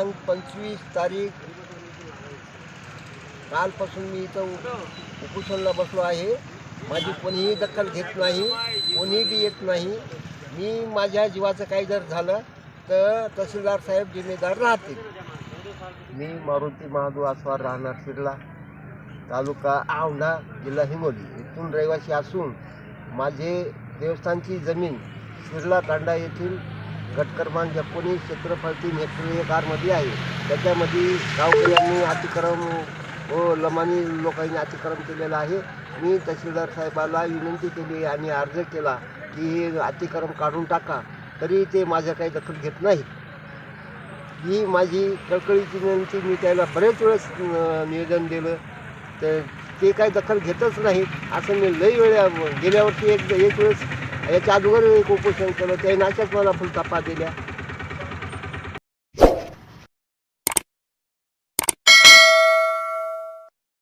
दिनांक पंचवीस तारीख. कालपासून मी इथं उपोषणला बसलो आहे. माझी कोणीही दखल घेत नाही कोणीही बी येत नाही. मी माझ्या जीवाचं काही जर झालं तर तहसीलदार साहेब जिम्मेदार राहतील. मी मारुती महादू आसवार राहणार शिरला तालुका आवना जिल्हा हिंगोली. इथून रहिवासी असून माझे देवस्थानची जमीन शिरला तांडा येथील गट क्रमांक एकोणीस क्षेत्रफळ तीन हेक्टरमध्ये आहे. त्याच्यामध्ये गावकऱ्यांनी अतिक्रम व लमानी लोकांनी अतिक्रम केलेलं आहे. मी तहसीलदार साहेबाला विनंती केली आणि अर्ज केला की हे अतिक्रम काढून टाका. तरी ते माझ्या काही दखल घेत नाही ही माझी कळकळीची विनंती मी त्याला बरेच वेळेस निवेदन दिलं. तर ते काही दखल घेतच नाही असं मी लई वेळा गेल्या वर्षी एक एक वेळेस याच्या अगोदर कुपोषण केलं त्याने अशाच मला फुलतापा दिल्या.